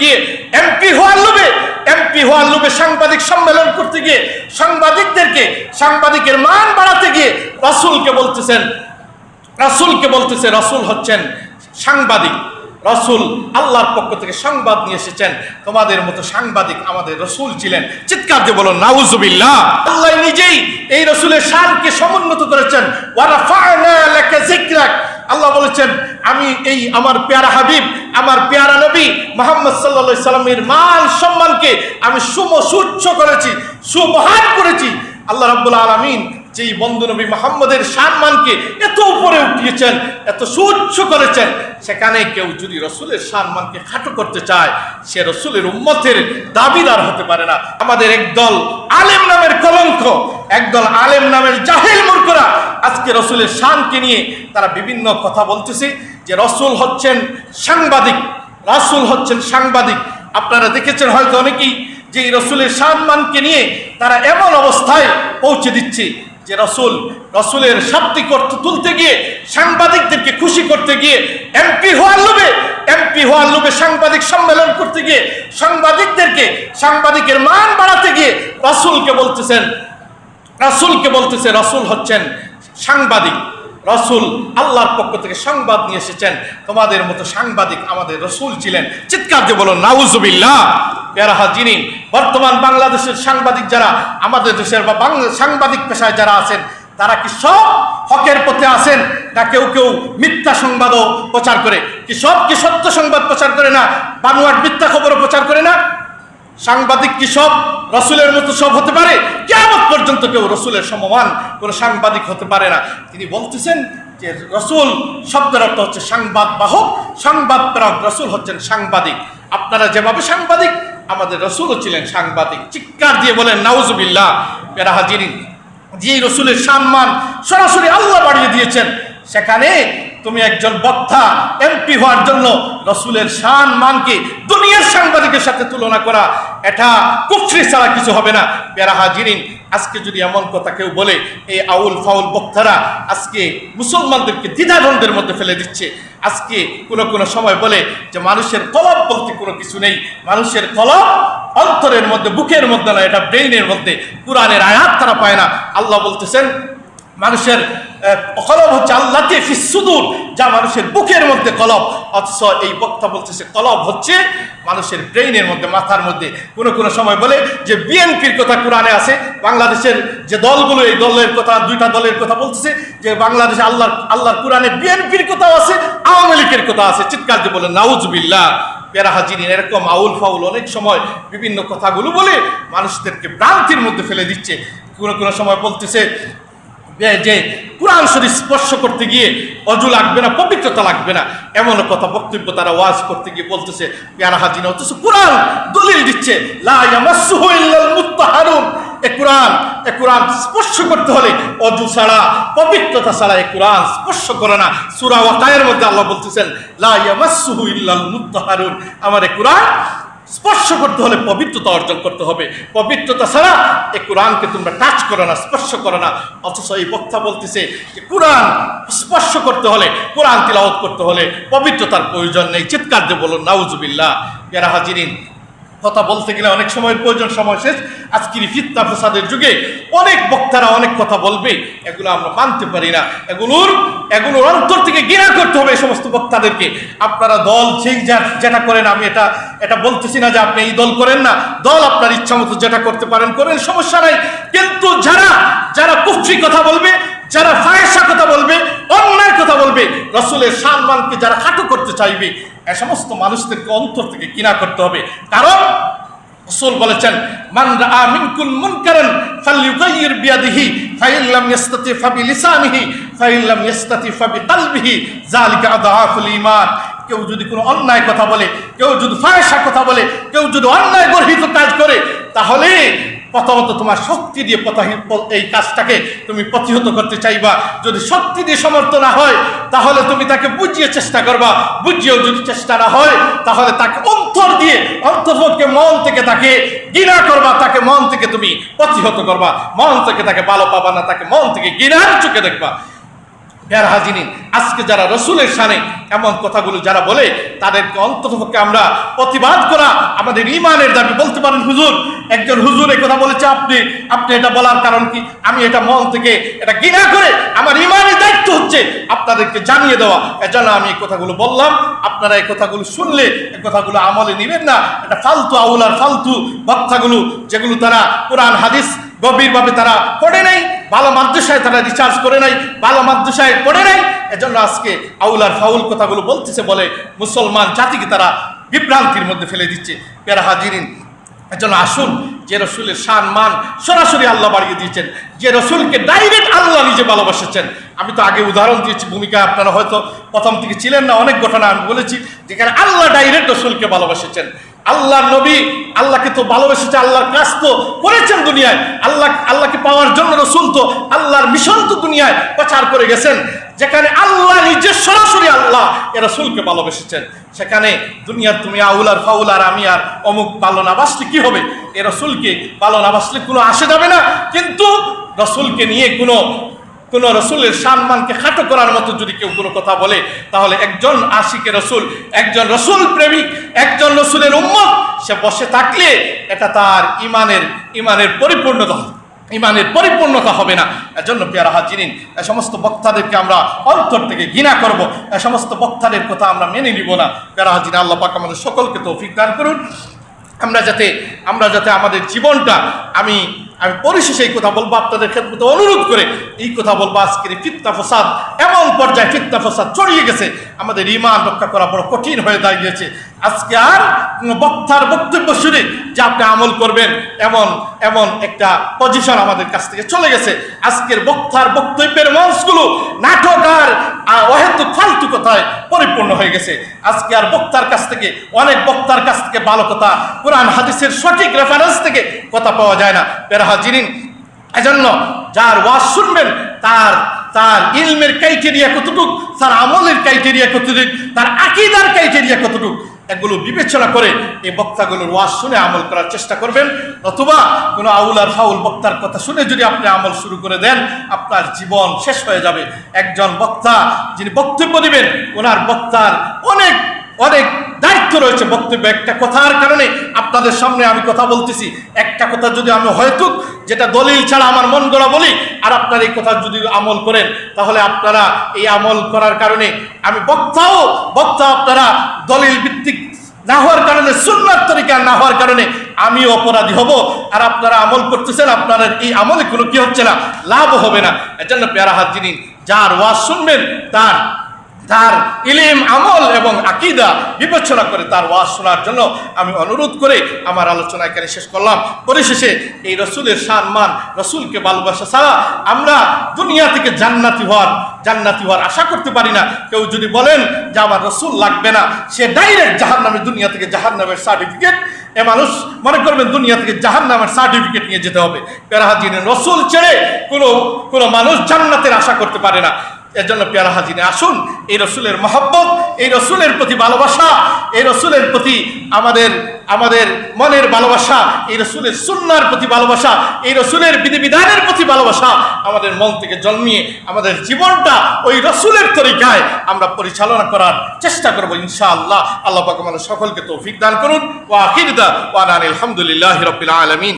গিয়ে এমপি হওয়ার লোভে, এমপি হওয়ার লোভে সাংবাদিক সম্মেলন করতে গিয়ে সাংবাদিকদেরকে, সাংবাদিকের মান বাড়াতে গিয়ে রাসূলকে বলতেছেন, রাসূলকে বলতেছে, রাসূল হচ্ছেন সাংবাদিক। রসুল আল্লাহর পক্ষ থেকে সংবাদ নিয়ে এসেছেন। তোমাদের মতো সাংবাদিক আমাদের রসুল ছিলেন। চিৎকার দিয়ে বলো নাউজুবিল্লাহ! আল্লাহ নিজেই এই রসুলের শানকে সমুন্নত করেছেন। আল্লাহ বলেছেন, আমি এই আমার পেয়ারা হাবিব আমার পেয়ারা নবী মোহাম্মদ সাল্লা সাল্লামের মান সম্মানকে আমি সুম সুচ্ছ করেছি, সুমহান করেছি। আল্লাহ রাব্বুল আলামিন যেই বন্ধু নবী মোহাম্মদের সম্মানকে এত উপরে উঠিয়েছেন, এত সুচ্ছ করেছেন, সেখানে কেউ যদি রসুলের সম্মানকে খাটো করতে চায়, সে রসুলের উম্মতের দাবিদার হতে পারে না। আমাদের একদল আলেম নামের কলঙ্ক একদল আলেম নামের জাহেল মূর্খরা আজকে রসুলের শানকে নিয়ে তারা বিভিন্ন কথা বলতেছে। যে রসুল হচ্ছেন সাংবাদিক, রাসুল হচ্ছেন সাংবাদিক। আপনারা দেখেছেন হয়তো অনেকেই যে এই রসুলের সম্মানকে নিয়ে তারা এমন অবস্থায় পৌঁছে দিচ্ছে যে রসুল, রসুলের শাব্দিক অর্থ তুলতে গিয়ে, সাংবাদিকদেরকে খুশি করতে গিয়ে এমপি হওয়ার লোভে এমপি হওয়ার লোভে সাংবাদিক সম্মেলন করতে গিয়ে, সাংবাদিকদেরকে, সাংবাদিকের মান বাড়াতে গিয়ে রসুলকে বলতেছেন, রাসূলকে বলতেছে রাসূল হচ্ছেন সাংবাদিক। রসুল আল্লাহর পক্ষ থেকে সংবাদ নিয়ে এসেছেন। তোমাদের মতো সাংবাদিক আমাদের রসুল ছিলেন। চিৎকার দিয়ে বলো নাউজুবিল্লাহ। পেরাহা যিনি বর্তমান বাংলাদেশের সাংবাদিক যারা, আমাদের দেশের বা সাংবাদিক পেশায় যারা আছেন, তারা কি সব হকের পথে আছেন, না কেউ কেউ মিথ্যা সংবাদও প্রচার করে? কি সব কি সত্য সংবাদ প্রচার করে না? বানুয়ার মিথ্যা খবরও প্রচার করে না? সাংবাদিক কি সব? রসুলের মতো সব হতে পারে? কেমন পর্যন্ত কেউ রসুলের সমমান কোনো সাংবাদিক হতে পারে না। তিনি বলতেছেন যে রসুল শব্দের অর্থ হচ্ছে সংবাদ বাহক সংবাদ প্রেরক রসুল হচ্ছেন সাংবাদিক। আপনারা যেভাবে সাংবাদিক, আমাদের রসুলও ছিলেন সাংবাদিক। চিৎকার দিয়ে বলেন, নাউজুবিল্লাহ পেরা হাজিরিন যে রসুলের সম্মান সরাসরি আল্লাহ বাড়িয়ে দিয়েছেন, সেখানে তুমি একজন বক্তা, এমপি হওয়ার জন্য রসুলের শান মানকে দুনিয়ার সাংবাদিকের সাথে তুলনা করা, এটা কুফরি ছাড়া কিছু হবে না। পেরা হাজিরিন, আজকে যদি এমন কথা কেউ বলে, এই আউল ফাউল বক্তারা আজকে মুসলমানদেরকে দ্বিধাদ্বন্দ্বের মধ্যে ফেলে দিচ্ছে। আজকে কোনো কোনো সময় বলে যে মানুষের কলব বলতে কোনো কিছু নেই। মানুষের কলব অন্তরের মধ্যে, বুকের মধ্যে না এটা ব্রেইনের মধ্যে। কোরআনের আয়াত তারা পায় না। আল্লাহ বলতেছেন মানুষের কলব হচ্ছে আল্লাহ সুদূর, যা মানুষের বুকের মধ্যে কলব। অথচ এই বক্তা বলতেছে কলব হচ্ছে মানুষের ব্রেইনের মধ্যে, মাথার মধ্যে। কোনো কোনো সময় বলে যে বিএনপির কথা কোরআনে আছে, বাংলাদেশের যে দলগুলো, এই দলের কথা, দুইটা দলের কথা বলতেছে যে বাংলাদেশে আল্লাহ আল্লাহর কোরআনে বিএনপির কথাও আছে, আওয়ামী লীগের কথা আছে। চিৎকার দিয়ে বলে নাউজবিল্লাহ পেরা হাজিরিন, এরকম আউল ফাউল অনেক সময় বিভিন্ন কথাগুলো বলে মানুষদেরকে ভ্রান্তির মধ্যে ফেলে দিচ্ছে। কোনো কোনো সময় বলতেছে যে- কোরআন শরীফ স্পর্শ করতে গিয়ে অজু লাগবে না, পবিত্রতা লাগবে না, এমন কথা বক্তব্য তারা ওয়াজ করতে গিয়ে বলতেছে, পেয়ারা হাজিনা, অথচ কোরআন দলিল দিচ্ছে এ কোরআন এ কোরআন স্পর্শ করতে হলে অজু ছাড়া, পবিত্রতা ছাড়া এ কোরআন স্পর্শ করে না। সূরা ওয়াকায়ের মধ্যে আল্লাহ বলতেছেন, লা ইয়ামাসসুহু ইল্লাল মুত্তাহারুন। আমার এ কোরআন স্পর্শ করতে হলে পবিত্রতা অর্জন করতে হবে। পবিত্রতা ছাড়া এ কোরআনকে তোমরা টাচ করো না, স্পর্শ করো না। অথচ এই বক্তা বলতেছে যে কোরআন স্পর্শ করতে হলে, কোরআন তিলাওত করতে হলে পবিত্রতার প্রয়োজন নেই। চিৎকার দিয়ে বলুন, নাউজুবিল্লাহ। পেরা হাজিরিন কথা বলতে গেলে অনেক সময়ের প্রয়োজন, সময় শেষ। আজকের ফিতনা ফসাদের যুগে অনেক বক্তারা অনেক কথা বলবে, এগুলো আমরা মানতে পারি না। এগুলোর এগুলোর অন্তর থেকে ঘৃণা করতে হবে সমস্ত বক্তাদেরকে। আপনারা দল যেই যা- যেটা করেন, আমি এটা এটা বলতেছি না যে আপনি এই দল করেন না। দল আপনার ইচ্ছা মতো যেটা করতে পারেন, করেন, সমস্যা নাই। কিন্তু যারা যারা কুফরি কথা বলবে যারা ফায়সা কথা বলবে অন্যায় কথা বলবে, রসুলের সম্মানকে যারা খাটো করতে চাইবে, এ সমস্ত মানুষদেরকে অন্তর থেকে কিনা করতে হবে। কারণ রসুল বলেছেন, মান রাআ মিনকুম মুনকারান ফালইউগাইয়ির বিয়াদিহি, ফাইন লাম ইস্তাতি ফাবি লিসানিহি ফাইন লাম ইস্তাতি ফাবি কলবিহি যালিকা আদাফুল ঈমান। কেউ যদি কোনো অন্যায় কথা বলে, কেউ যদি ফায়সা কথা বলে, কেউ যদি অন্যায় গর্হিত কাজ করে, তাহলে প্রথমত তোমার শক্তি দিয়ে পথাহি- এই কাজটাকে তুমি প্রতিহত করতে চাইবা। যদি শক্তি দিয়ে সমর্থ না হয়, তাহলে তুমি তাকে বুঝিয়ে চেষ্টা করবা। বুঝিয়েও যদি চেষ্টা না হয়, তাহলে তাকে অন্তর দিয়ে অন্তর্ভোধকে মন থেকে তাকে ঘৃণা করবা, তাকে মন থেকে তুমি প্রতিহত করবা। মন থেকে তাকে ভালো পাবা না, তাকে মন থেকে ঘৃণার চোখে দেখবা। পেয়ার হাজিনি আজকে যারা রসুলের সানে এমন কথাগুলো যারা বলে, তাদেরকে অন্ততপক্ষে আমরা প্রতিবাদ করা আমাদের ইমানের দাবি। বলতে পারেন, হুজুর, একজন হুজুর কথা বলেছে, আপনি আপনি এটা বলার কারণ কি? আমি এটা মন থেকে, এটা ঘৃণা করে আমার ইমানের দায়িত্ব হচ্ছে আপনাদেরকে জানিয়ে দেওয়া। এজন্য আমি এই কথাগুলো বললাম। আপনারা এই কথাগুলো শুনলে, এই কথাগুলো আমলে নেবেন না। এটা ফালতু আউলার ফালতু বক্তাগুলো, যেগুলো তারা কোরআন, হাদিস গভীরভাবে তারা পড়ে নাই। ভালো মাদ্রাসায় তারা রিচার্জ করে নাই ভালো মাদ্রাসায় পড়ে নাই। এজন্য আজকে আউলার ফাউল কথাগুলো বলতেছে বলে মুসলমান জাতিকে তারা বিভ্রান্তির মধ্যে ফেলে দিচ্ছে। পেরা হাজিরিন, এজন্য আসুন, যে রসুলের শান মান সরাসরি আল্লাহ বাড়িয়ে দিয়েছেন, যে রসুলকে ডাইরেক্ট আল্লাহ নিজে ভালোবাসেছেন। আমি তো আগে উদাহরণ দিয়েছি, ভূমিকা আপনারা হয়তো প্রথম থেকে ছিলেন না, অনেক ঘটনা আমি বলেছি, যেখানে আল্লাহ ডাইরেক্ট রসুলকে ভালোবাসেছেন। আল্লাহর নবী আল্লাহকে তো ভালোবেসেছে আল্লাহর কাজ তো করেছেন দুনিয়ায়। আল্লাহ, আল্লাহকে পাওয়ার জন্য রসুল তো আল্লাহর মিশন তো দুনিয়ায় প্রচার করে গেছেন। যেখানে আল্লাহ নিজে সরাসরি আল্লাহ, এ রসুলকে ভালোবেসেছেন। সেখানে দুনিয়ার তুমি আউলার ফাউলার আমি আর অমুক ভালো না বাসলে কি হবে? এ রসুলকে ভালো না বাসলে কোনো আসে যাবে না। কিন্তু রসুলকে নিয়ে কোনো কোন রসুলের সম্মানকে খাটো করার মতো যদি কেউ কোনো কথা বলে, তাহলে একজন আশিকে রসুল, একজন রসুল প্রেমিক, একজন রসুলের উম্মত, সে বসে থাকলে এটা তার ইমানের ইমানের পরিপূর্ণতা ইমানের পরিপূর্ণতা হবে না। এজন্য পেয়ারা হাজিরিন, এ সমস্ত বক্তাদেরকে আমরা অন্তর থেকে ঘৃণা করব। এ সমস্ত বক্তাদের কথা আমরা মেনে নিব না। পেয়ারা হাজিরিন, আল্লাহ পাক আমাদের সকলকে তৌফিক দান করুন। আমরা যাতে আমরা যাতে আমাদের জীবনটা আমি আমি পরিশেষে এই কথা বলব, আপনাদের ক্ষেত্রে অনুরোধ করে এই কথা বলব, আজকের ফিতনা ফসাদ, এমন পর্যায়ে ফিতনা ফসাদ ছড়িয়ে গেছে, আমাদের ইমান রক্ষা করা বড় কঠিন হয়ে দাঁড়িয়েছে। আজকে আর বক্তার বক্তব্য শুনে যে আপনি আমল করবেন এমন এমন একটা পজিশন আমাদের কাছ থেকে চলে গেছে। আজকের বক্তার বক্তব্যের মঞ্চগুলো নাটক আর আহ, অহেতুক ফালতু কথায় পরিপূর্ণ হয়ে গেছে। আজকে আর বক্তার কাছ থেকে অনেক বক্তার কাছ থেকে ভালো কথা কোরআন হাদিসের সঠিক রেফারেন্স থেকে কথা পাওয়া যায় না। পেরাহা জিনিন এজন্য যার ওয়াজ শুনবেন তার তার ইলমের ক্রাইটেরিয়া কতটুক তার আমলের ক্রাইটেরিয়া কতটুক তার আকিদার ক্রাইটেরিয়া কতটুক এগুলো বিবেচনা করে এই বক্তাগুলোর ওয়াজ শুনে আমল করার চেষ্টা করবেন। অথবা কোনো আউল আর ফাউল বক্তার কথা শুনে যদি আপনি আমল শুরু করে দেন, আপনার জীবন শেষ হয়ে যাবে। একজন বক্তা যিনি বক্তব্য দিবেন, ওনার বক্তার অনেক অনেক দায়িত্ব রয়েছে বক্তব্য একটা কথার কারণে আপনাদের সামনে আমি কথা বলতেছি। একটা কথা যদি আমি হয়তো যেটা দলিল ছাড়া আমার মন গড়া বলি, আর আপনার এই কথা যদি আমল করেন, তাহলে আপনারা এই আমল করার কারণে আমি বক্তাও, বক্তা আপনারা দলিল ভিত্তিক না হওয়ার কারণে সুন্নার তরিকা না হওয়ার কারণে আমি অপরাধী হব, আর আপনারা আমল করতেছেন আপনারা এই আমলে কোনো কি হচ্ছে না, লাভ হবে না। এজন্য পেয়ারা হাত যিনি যার ওয়াজ শুনবেন, তার তার ইলিম, আমল এবং আকিদা বিবেচনা করে তার ওয়াজ শোনার জন্য আমি অনুরোধ করে আমার আলোচনা এখানে শেষ করলাম। পরিশেষে এই রসুলের সম্মান, রসুলকে ভালোবাসা ছাড়া আমরা দুনিয়া থেকে জান্নাতি হওয়ার জান্নাতি হওয়ার আশা করতে পারি না। কেউ যদি বলেন যে আমার রসুল লাগবে না, সে ডাইরেক্ট জাহান নামে দুনিয়া থেকে জাহান নামের সার্টিফিকেট এ মানুষ মনে করবেন দুনিয়া থেকে জাহান নামের সার্টিফিকেট নিয়ে যেতে হবে। পেরাহাজিনের রসুল ছেড়ে কোনো কোনো মানুষ জান্নাতের আশা করতে পারে না। এর জন্য পেয়ারা হাজিনে আসুন। এই রসুলের মহব্বত, এই রসুলের প্রতি ভালোবাসা, এই রসুলের প্রতি আমাদের আমাদের মনের ভালোবাসা, এই রসুলের সুন্নার প্রতি ভালোবাসা, এই রসুলের বিধিবিধানের প্রতি ভালোবাসা আমাদের মন থেকে জন্মিয়ে, আমাদের জীবনটা ওই রসুলের তরিকায় আমরা পরিচালনা করার চেষ্টা করব ইনশাআল্লাহ। আল্লাহ পাক আমাদের সকলকে তৌফিক দান করুন। ওয়া আখিরদা ওয়া আলহামদুলিল্লাহ রবিল আলমিন।